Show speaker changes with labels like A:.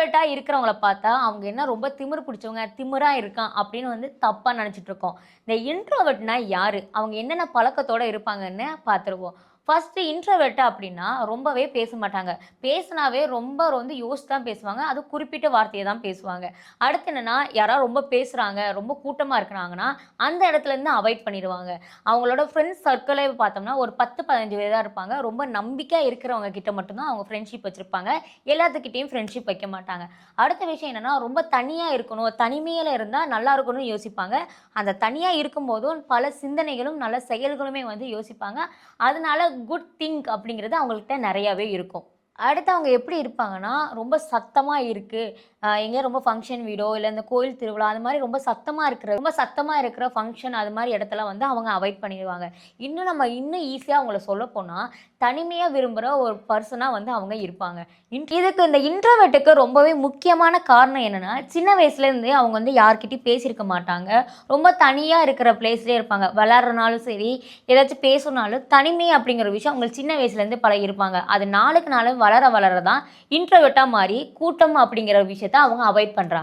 A: இன்ட்ரோவேர்ட்டாக இருக்கிறவங்கள பார்த்தா அவங்க என்ன ரொம்ப திமிரு பிடிச்சவங்க திமிராக இருக்கான் அப்படின்னு வந்து தப்பாக நினச்சிட்ருக்கோம் இந்த இன்ட்ரோவேர்ட்னா யார்? அவங்க என்னென்ன பழக்கத்தோட இருப்பாங்கன்னு பார்த்துருவோம். ஃபஸ்ட்டு இன்ட்ரவெட்டு அப்படின்னா ரொம்பவே பேச மாட்டாங்க. பேசினாவே ரொம்ப வந்து யோசித்து தான் பேசுவாங்க. அது குறிப்பிட்ட வார்த்தையை தான் பேசுவாங்க. அடுத்து என்னென்னா யாராவது ரொம்ப பேசுகிறாங்க ரொம்ப கூட்டமாக இருக்கிறாங்கன்னா அந்த இடத்துலேருந்து அவாய்ட் பண்ணிடுவாங்க. அவங்களோட ஃப்ரெண்ட்ஸ் சர்க்கிளே பார்த்தோம்னா ஒரு பத்து பதினஞ்சு பேர் தான் இருப்பாங்க. ரொம்ப நம்பிக்கையாக இருக்கிறவங்க கிட்ட மட்டும்தான் அவங்க ஃப்ரெண்ட்ஷிப் வச்சுருப்பாங்க. எல்லாத்துக்கிட்டேயும் ஃப்ரெண்ட்ஷிப் வைக்க மாட்டாங்க. அடுத்த விஷயம் என்னென்னா ரொம்ப தனியாக இருக்கணும். தனிமையில் இருந்தால் நல்லா இருக்கணும்னு யோசிப்பாங்க. அந்த தனியாக இருக்கும்போதும் பல சிந்தனைகளும் நல்ல செயல்களுமே வந்து யோசிப்பாங்க. அதனால குட் திங்க் அப்படிங்கிறது அவங்கள்ட்ட நிறையாவே இருக்கும். அடுத்து அவங்க எப்படி இருப்பாங்கன்னா ரொம்ப சத்தமாக இருக்குது எங்கேயா ரொம்ப ஃபங்க்ஷன் வீடோ இல்லை இந்த கோயில் திருவிழா அது மாதிரி ரொம்ப சத்தமாக இருக்கிற ரொம்ப சத்தமாக இருக்கிற ஃபங்க்ஷன் அது மாதிரி இடத்துல வந்து அவங்க அவாய்ட் பண்ணிடுவாங்க. இன்னும் நம்ம இன்னும் ஈஸியாக அவங்கள சொல்ல போனால் தனிமையாக விரும்புகிற ஒரு பர்சனாக வந்து அவங்க இருப்பாங்க. இன்- இதுக்கு இந்த இன்ட்ரவெட்டுக்கு ரொம்பவே முக்கியமான காரணம் என்னென்னா சின்ன வயசுலேருந்து அவங்க வந்து யார்கிட்டையும் பேசியிருக்க மாட்டாங்க. ரொம்ப தனியாக இருக்கிற பிளேஸ்லேயே இருப்பாங்க. விளாட்றனாலும் சரி ஏதாச்சும் பேசணுனாலும் தனிமை அப்படிங்கிற விஷயம் அவங்களுக்கு சின்ன வயசுலேருந்து பழகிருப்பாங்க அது நாளுக்கு நாள் வளர வளர தான் இன்ட்ரோவெட்டாக மாறி கூட்டம் அப்படிங்கிற விஷயத்த அவங்க அவாய்ட் பண்ணுறாங்க